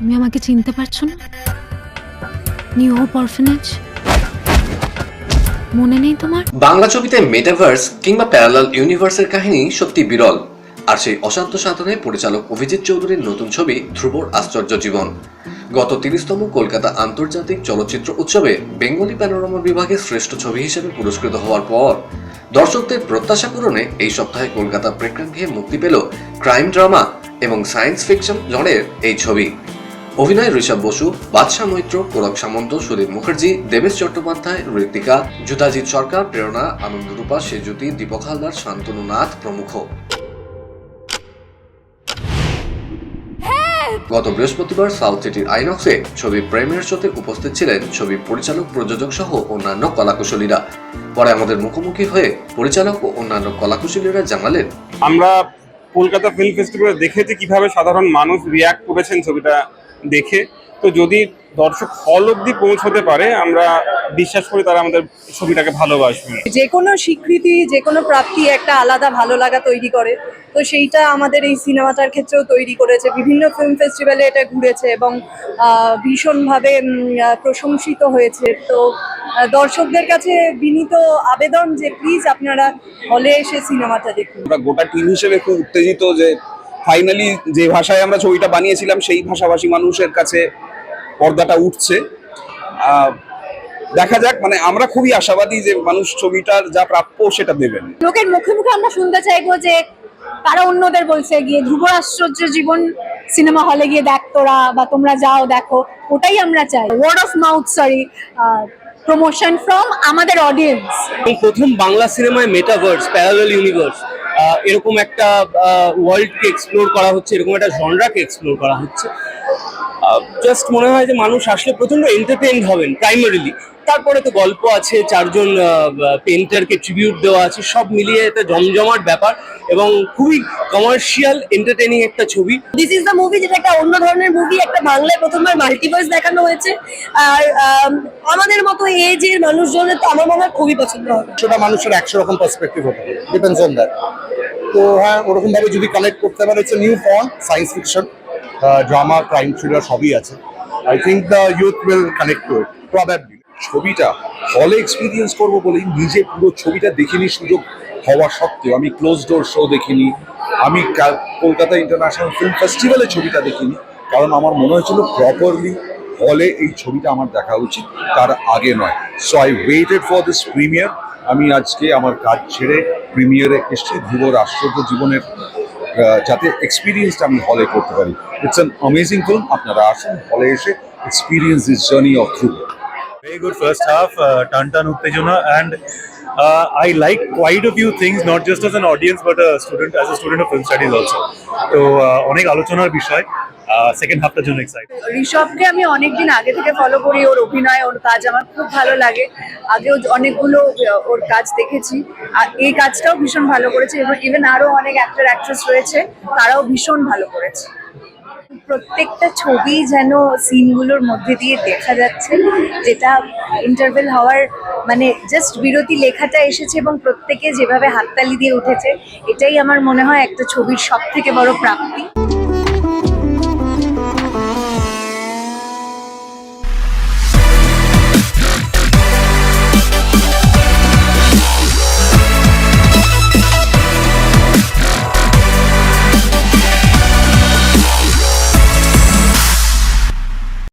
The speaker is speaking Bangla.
তুমি আমাকে চিনতে পারছ না? নিউ হোপ অরফানেজ মনে নেই তোমার? বাংলা ছবিতে মেটাভার্স কিংবা প্যারালাল ইউনিভার্সের কাহিনী সত্যি বিরল। আর সেই অশান্ত সাধনে পরিচালক অভিজিৎ চৌধুরীর নতুন ছবি ধ্রুবর আশ্চর্য জীবন। গত তিরিশতম কলকাতা আন্তর্জাতিক চলচ্চিত্র উৎসবে বেঙ্গলি প্যানোরামা বিভাগে শ্রেষ্ঠ ছবি হিসেবে পুরস্কৃত হওয়ার পর, দর্শকদের প্রত্যাশা পূরণে এই সপ্তাহে কলকাতা প্রেক্ষাগৃহে মুক্তি পেল ক্রাইম ড্রামা এবং সায়েন্স ফিকশন জনের এই ছবি। অভিনয় ঋষভ বসু বাদশা মৈত্র কোরক সামন্ত, সুদীপ মুখার্জি, দেবেশ চট্টোপাধ্যায় ঋতিকা জুতাজিৎ সরকার, প্রেরণা, আনন্দরূপা সেজুতি, দীপক হালদার, শান্তনু নাথ প্রমুখ। গত বৃহস্পতিবার সাউথ সিটির আইনক্সে ছবি প্রেমের শোতে উপস্থিত ছিলেন ছবি পরিচালক, প্রযোজক সহ অন্যান্য কলাকুশলীরা। পরে আমাদের মুখোমুখি হয়ে পরিচালক ও অন্যান্য কলাকুশলীরা জানালেন, আমরা কলকাতা ফিল্ম ফেস্টিভ্যালে দেখেছি কীভাবে সাধারণ মানুষ রিয়াক্ট করেছেন ছবিটা দেখে। তো যদি দর্শক হল অব্দি পৌঁছতে পারে আমরা বিশ্বাস করি তারা আমাদের ছবিটাকে ভালোবাসবে। যে কোনো স্বীকৃতি যে কোনো প্রাপ্তি একটা আলাদা ভালো লাগা তৈরি করে। তো সেইটা আমাদের এই সিনেমাটার ক্ষেত্রেও তৈরি করেছে। বিভিন্ন ফিল্ম ফেস্টিভ্যালে এটা ঘুরেছে এবং ভীষণভাবে প্রশংসিত হয়েছে। তো দর্শকদের কাছে বিনীত আবেদন যে প্লিজ আপনারা হলে এসে সিনেমাটা দেখুন। আমরা গোটা টিম হিসেবে খুব উত্তেজিত যে ফাইনালি যে ভাষায় আমরা ছবিটা বানিয়েছিলাম সেই ভাষাভাষী মানুষের কাছে পর্দাটা উঠছে। দেখা যাক মানে আমরা খুবই আশাবাদী যে মানুষ ছবিটার যা প্রাপ্য সেটা দেবেন। লোকের মুখে মুখে আমরা শুনতে চাইব যে তারা অন্যদের বলছে গিয়ে ধ্রুব আশ্চর্য জীবন সিনেমা হলে গিয়ে দেখ তোরা বা তোমরা যাও দেখো ওটাই আমরা চাই। Word of mouth sorry promotion from আমাদের অডিয়েন্স এই প্রথম বাংলা সিনেমায় মেটাভার্স প্যারালাল ইউনিভার্স এরকম একটা ওয়ার্ল্ডকে এক্সপ্লোর করা হচ্ছে এরকম একটা জনরাকে এক্সপ্লোর করা হচ্ছে। জাস্ট মনে হয় যে মানুষ আসলে প্রচণ্ড এন্টারটেইন হবেন প্রাইমারিলি তারপরে তো গল্প আছে চারজন পেন্টারকে ট্রিবিউট দেওয়া আছে সব মিলিয়ে একটা জমজমাট ব্যাপার এবং খুবই কমার্শিয়াল এন্টারটেইনিং একটা ছবি। দিস ইজ দ্য মুভি যেটা একটা অন্য ধরনের মুভি একটা বাংলায় প্রথমবার মাল্টিভার্স দেখানো হয়েছে। আর আমাদের মতো এজের মানুষজনের তো আমার মনে হয় খুবই পছন্দ হবে। সেটা মানুষের একশো রকম পার্সপেক্টিভ হতে পারে ডিপেন্ডস অন দ্যাট তো হ্যাঁ ওরকম ভাবে যদি কালেক্ট করতে পারে হচ্ছে new form science fiction drama crime thriller সবই আছে। I think the youth will connect to it probably ছবিটা হলে এক্সপিরিয়েন্স করব বলেই নিজে পুরো ছবিটা দেখিনি সুযোগ হওয়া সত্ত্বেও আমি ক্লোজ ডোর শো দেখিনি, আমি কলকাতা ইন্টারন্যাশনাল ফিল্ম ফেস্টিভ্যালে ছবিটা দেখিনি, কারণ আমার মনে হয়েছিল প্রপারলি হলে এই ছবিটা আমার দেখা উচিত, তার আগে নয়। So I waited for this premiere আমি আজকে আমার কাজ ছেড়ে প্রিমিয়ারে এসেছি ধ্রুবর আশ্চর্য জীবনের যাতে এক্সপিরিয়েন্সটা আমি হলে করতে পারি। ইটস অ্যান অ্যামেজিং ফিল্ম আপনারা আসুন হলে এসে experience is journey of through very good first half টান টান উত্তেজনা and I like quite of you things not just as an audience but student as a student of film studies also তো অনেক আলোচনার বিষয়। সেকেন্ড হাফটার জন্য এক্সাইটেড ঋষভকে আমি অনেকদিন আগে থেকে ফলো করি, ওর অভিনয়, ওর কাজ আমার খুব ভালো লাগে। আগেও অনেকগুলো ওর কাজ দেখেছি। আর এই কাজটাও ভীষণ ভালো করেছে এবং ইভেন আরও অনেক অ্যাক্টর অ্যাক্ট্রেস রয়েছে, তারাও ভীষণ ভালো করেছে। প্রত্যেকটা ছবি যেন সিনগুলোর মধ্যে দিয়ে দেখা যাচ্ছে, যেটা ইন্টারভেল হওয়ার মানে জাস্ট বিরতি লেখাটা এসেছে এবং প্রত্যেকে যেভাবে হাততালি দিয়ে উঠেছে, এটাই আমার মনে হয় একটা ছবির সব থেকে বড় প্রাপ্তি।